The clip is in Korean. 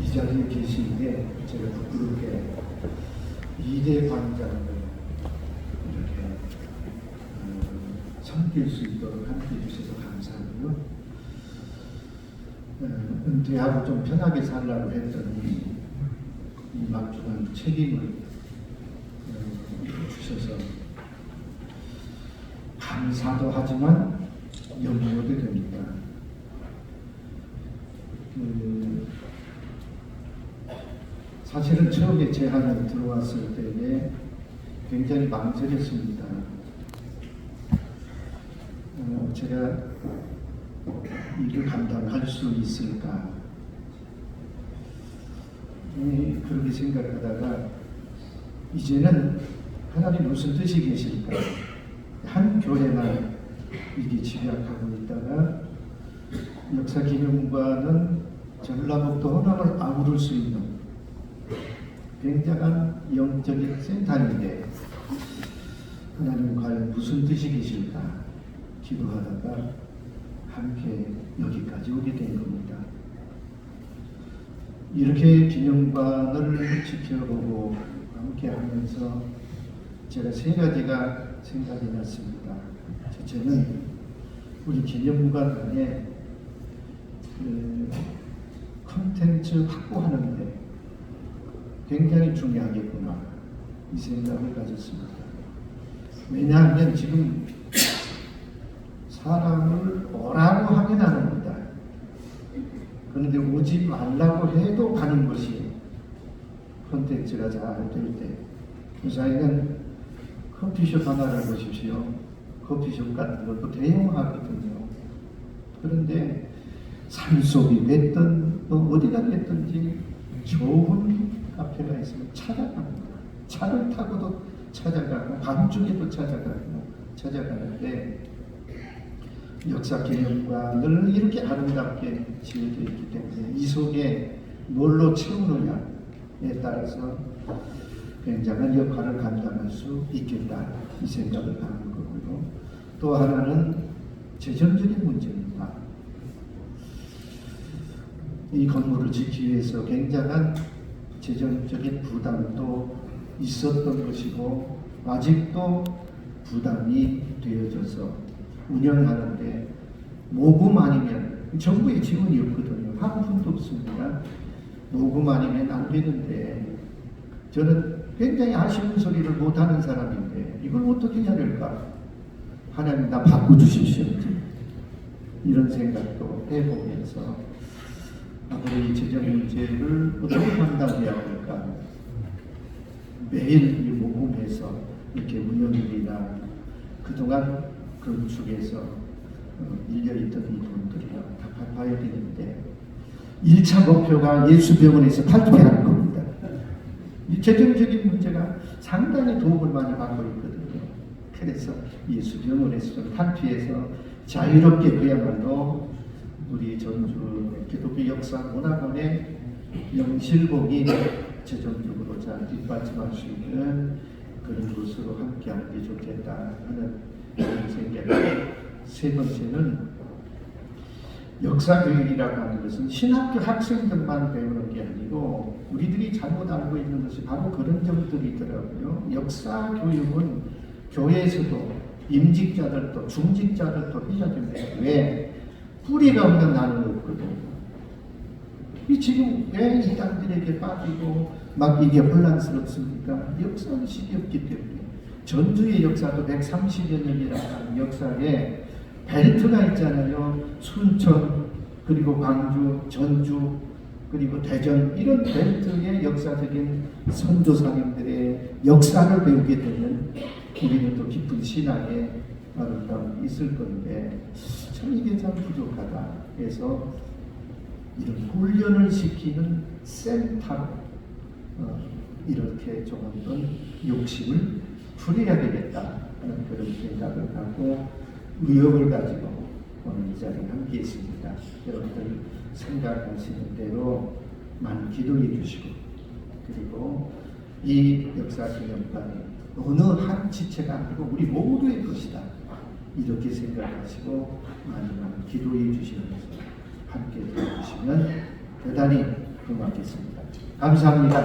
이 자리에 계시는데 제가 부끄럽게 이대 관장을 이렇게 어, 섬길 수 있도록 함께 해 주셔서 감사하고요. 어, 은퇴하고 좀 편하게 살라고 했더니 이 막중한 책임을 어, 주셔서 감사도 하지만 염려도 됩니다. 그, 사실은 처음에 제안을 들어왔을 때에 굉장히 망설였습니다. 어, 제가 일을 감당할 수 있을까? 음, 그렇게 생각하다가 이제는 하나님 무슨 뜻이 계실까? 한 교회만 이게 집약하고 있다가 역사 기념관은 전라북도 호남을 아우를 수 있는 굉장한 영적인 센터인데 하나님 과연 무슨 뜻이 계실까 기도하다가 함께 여기까지 오게 된 겁니다. 이렇게 기념관을 지켜보고 함께 하면서 제가 세 가지가 생각이 났습니다. 첫째는 우리 기념관 안에 컨텐츠 확보하는데 굉장히 중요하겠구나 이 생각을 가졌습니다. 왜냐하면 지금 사람을 오라고 하면 안 옵니다. 그런데 오지 말라고 해도 가는 것이 컨텐츠가 잘 될 때. 요사이는 커피숍 하나를 보십시오. 커피숍 같은 것도 대용하거든요. 그런데 산속이 됐든 또 어디가 됐든지 좋은 카페가 있으면 찾아갑니다. 차를 타고도 찾아가고 밤중에도 찾아가고 찾아가는데 역사 기념관을 이렇게 아름답게 지어져 있기 때문에 이 속에 뭘로 채우느냐에 따라서 굉장한 역할을 감당할 수 있겠다 이 생각을 하는 거고요. 또 하나는 재정적인 문제입니다. 이 건물을 짓기 위해서 굉장한 재정적인 부담도 있었던 것이고 아직도 부담이 되어져서 운영하는데 모금 아니면 정부의 지원이 없거든요. 한 푼도 없습니다. 모금 아니면 안 되는데 저는 굉장히 아쉬운 소리를 못하는 사람인데 이걸 어떻게 해야 될까? 하나님 나 바꿔주십시오. 이런 생각도 해보면서 이 재정 문제를 어떻게 판단해야 할까? 매일 이 모금해서 이렇게 운영일이나 그동안 건축에서 어, 일려있던 이 돈들이요 다 갚아야 되는데 1차 목표가 예수병원에서 탈퇴하는 겁니다. 이 재정적인 문제가 상당히 도움을 많이 받고 있거든요. 그래서 예수병원에서 좀 탈피해서 자유롭게 그야말로 우리 전주 기독교 역사 문화원의 영실복이 재정적으로 잘 뒷받침할 수 있는 그런 곳으로 함께하는 게 좋겠다 하는 생각이 세 번째는 역사 교육이라고 하는 것은 신학교 학생들만 배우는 게 아니고 우리들이 잘못 알고 있는 것이 바로 그런 점들이 더라고요. 역사 교육은 교회에서도 임직자들도 중직자들도 해야 됩니다. 왜? 뿌리가 없는 나는 없거든요. 이 지금 왜 이단들에게 빠지고 막 이게 혼란스럽습니까? 역사의식이 없기 때문에 전주의 역사도 130여 년이라는 역사에 벨트가 있잖아요. 순천 그리고 광주, 전주 그리고 대전 이런 벨트의 역사적인 선조사님들의 역사를 배우게 되면 우리는 또 깊은 신앙의 아름다움이 있을 건데 참 이게 참 부족하다. 그래서 이런 훈련을 시키는 센터로 어, 이렇게 조금 더 욕심을 부려야 되겠다 하는 그런 생각을 하고 의욕을 가지고 오늘 이 자리에 함께 있습니다. 여러분들 생각하시는 대로 많이 기도해 주시고 그리고 이 역사 기념관이 어느 한 지체가 아니고 우리 모두의 것이다. 이렇게 생각하시고 많이 기도해 주시면서 함께 해주시면 대단히 고맙겠습니다. 감사합니다.